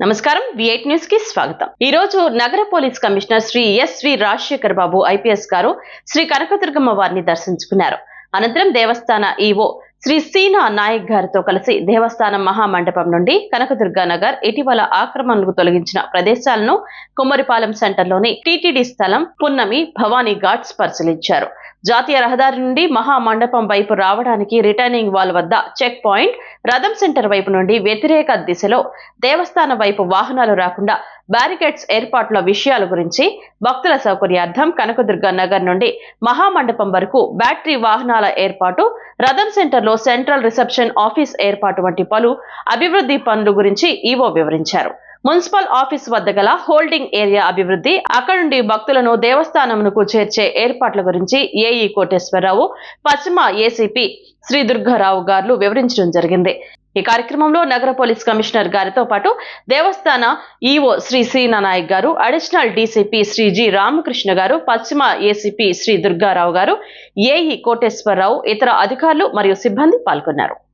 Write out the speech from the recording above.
నమస్కారం. విఐట్ న్యూస్కి స్వాగతం. ఈ రోజు నగర police commissioner Shri S V Rajasekhar Babu IPS garu Shri Kanakadurgamma వారిని దర్శించుకున్నారు. అనంతరం దేవస్థాన ఈవో శ్రీ సీనా నాయక్ గారితో కలిసి దేవస్థానం మహామండపం నుండి కనకదుర్గ నగర్ ఇటీవల ఆక్రమణకు తొలగించిన ప్రదేశాలను కుమ్మరిపాలెం సెంటర్లోని టీటీడీ స్థలం పున్నమి భవానీ ఘాట్స్ పరిశీలించారు. జాతీయ రహదారి నుండి మహామండపం వైపు రావడానికి రిటర్నింగ్ వాల్ వద్ద చెక్ పాయింట్ రథం సెంటర్ వైపు నుండి వ్యతిరేక దిశలో దేవస్థానం వైపు వాహనాలు రాకుండా బ్యారికేడ్స్ ఏర్పాట్ల విషయాల గురించి భక్తుల సౌకర్యార్థం కనకదుర్గ నగర్ నుండి మహామండపం వరకు బ్యాటరీ వాహనాల ఏర్పాటు రథం సెంటర్లో సెంట్రల్ రిసెప్షన్ ఆఫీస్ ఏర్పాటు వంటి పలు అభివృద్ధి పనుల గురించి ఈవో వివరించారు. మున్సిపల్ ఆఫీస్ వద్ద గల హోల్డింగ్ ఏరియా అభివృద్ధి. అక్కడ నుండి భక్తులను దేవస్థానమునకు చేర్చే ఏర్పాట్ల గురించి ఏఈ కోటేశ్వరరావు పశ్చిమ ఏసీపీ శ్రీ దుర్గారావు గారు వివరించడం జరిగింది. ఈ కార్యక్రమంలో నగర పోలీస్ కమిషనర్ గారితో పాటు దేవస్థాన EO Shri Seenanaik garu additional DCP Shri G Ramakrishna garu పశ్చిమ ఏసీపీ శ్రీ దుర్గారావు గారు ఏఈ కోటేశ్వరరావు ఇతర అధికారులు మరియు సిబ్బంది పాల్గొన్నారు.